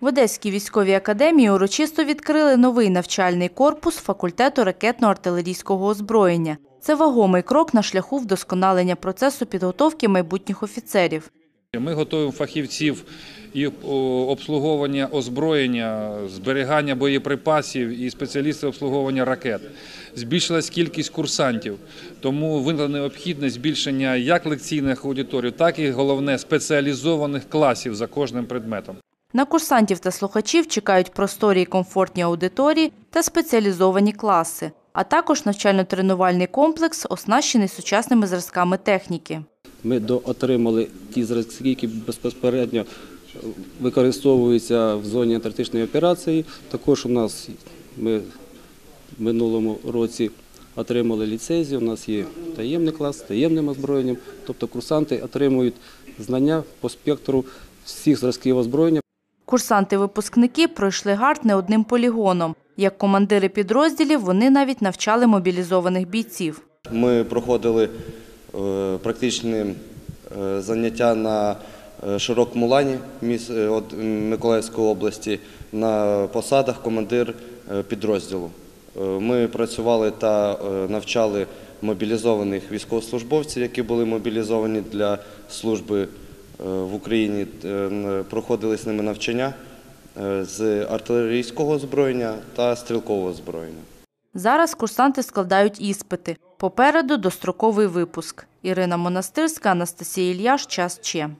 В Одеській військовій академії урочисто відкрили новий навчальний корпус факультету ракетно-артилерійського озброєння. Це вагомий крок на шляху вдосконалення процесу підготовки майбутніх офіцерів. Ми готуємо фахівців і обслуговування озброєння, зберігання боєприпасів і спеціалістів обслуговування ракет. Збільшилась кількість курсантів, тому виникла необхідність збільшення як лекційних аудиторій, так і головне спеціалізованих класів за кожним предметом. На курсантів та слухачів чекають просторі і комфортні аудиторії та спеціалізовані класи, а також навчально-тренувальний комплекс, оснащений сучасними зразками техніки. Ми доотримали ті зразки, які безпосередньо використовуються в зоні антарктичної операції. Також у нас ми в минулому році отримали ліцензію. У нас є таємний клас з таємним озброєнням. Тобто курсанти отримують знання по спектру всіх зразків озброєння. Курсанти-випускники пройшли гард не одним полігоном. Як командири підрозділів, вони навіть навчали мобілізованих бійців. Ми проходили е, практичні е, заняття на е, широкому лані міс- от, м, Миколаївської області на посадах командир підрозділу. Ми працювали та навчали мобілізованих військовослужбовців, які були мобілізовані для служби в Україні. Е, Проходили з ними навчання е, з артилерійського озброєння та стрілкового озброєння. Зараз курсанти складають іспити. Попереду достроковий випуск. Ірина Монастирська, Анастасія Ільяш, Час Че.